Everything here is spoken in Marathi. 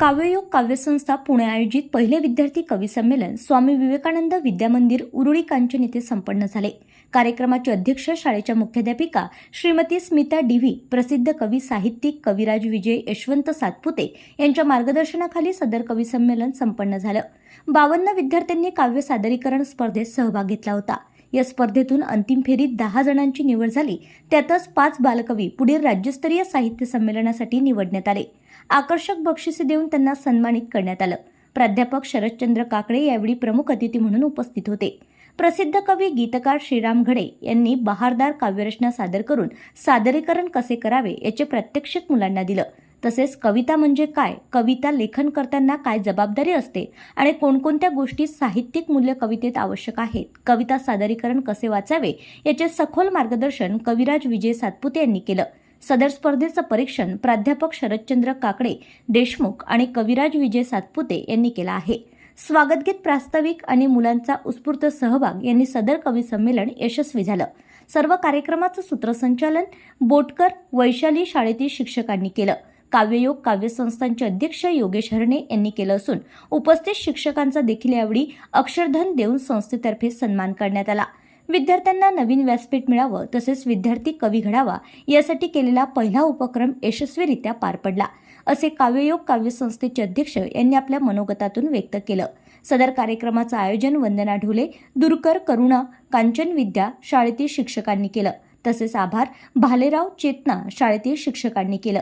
काव्ययोग काव्यसंस्था पुणे आयोजित पहिले विद्यार्थी कवी संमेलन स्वामी विवेकानंद विद्यामंदिर उरुळी कांचन येथे संपन्न झाले. कार्यक्रमाचे अध्यक्ष शाळेच्या मुख्याध्यापिका श्रीमती स्मिता डिव्ही प्रसिद्ध कवी साहित्यिक कविराज विजय यशवंत सातपुते यांच्या मार्गदर्शनाखाली सदर कवी संमेलन संपन्न झालं. बावन्न विद्यार्थ्यांनी काव्य सादरीकरण स्पर्धेत सहभाग घेतला होता. या स्पर्धेतून अंतिम फेरीत दहा जणांची निवड झाली. त्यातच पाच बालकवी पुढील राज्यस्तरीय साहित्य संमेलनासाठी निवडण्यात आले. आकर्षक बक्षिसे देऊन त्यांना सन्मानित करण्यात आलं. प्राध्यापक शरदचंद्र काकडे यावेळी प्रमुख अतिथी म्हणून उपस्थित होते. प्रसिद्ध कवी गीतकार श्रीराम घडे यांनी बहारदार काव्यरचना सादर करून सादरीकरण कसे करावे याचे प्रात्यक्षिक मुलांना दिलं. तसेच कविता म्हणजे काय? कविता लेखन करताना काय जबाबदारी असते? आणि कोणकोणत्या गोष्टी साहित्यिक मूल्य कवितेत आवश्यक आहेत? कविता सादरीकरण कसे वाचावे? याचे सखोल मार्गदर्शन कविराज विजय सातपुते यांनी केलं. सदर स्पर्धेचं परीक्षण प्राध्यापक शरदचंद्र काकडे देशमुख आणि कविराज विजय सातपुते यांनी केलं आहे. स्वागतगीत प्रास्ताविक आणि मुलांचा उत्स्फूर्त सहभाग यांनी सदर कवी संमेलन यशस्वी झालं. सर्व कार्यक्रमाचं सूत्रसंचालन बोटकर वैशाली शाळेतील शिक्षकांनी केलं. काव्ययोग काव्यसंस्थांचे अध्यक्ष योगेश हरणे यांनी केलं असून उपस्थित शिक्षकांचा देखील यावेळी अक्षरधन देऊन संस्थेतर्फे सन्मान करण्यात आला. विद्यार्थ्यांना नवीन व्यासपीठ मिळावं तसेच विद्यार्थी कवी घडावा यासाठी केलेला पहिला उपक्रम यशस्वीरित्या पार पडला असे काव्ययोग काव्यसंस्थेचे अध्यक्ष यांनी आपल्या मनोगतातून व्यक्त केलं. सदर कार्यक्रमाचं आयोजन वंदना ढोले दुरकर करुणा कांचन विद्या शाळेतील शिक्षकांनी केलं. तसेच आभार भालेराव चेतना शाळेतील शिक्षकांनी केलं.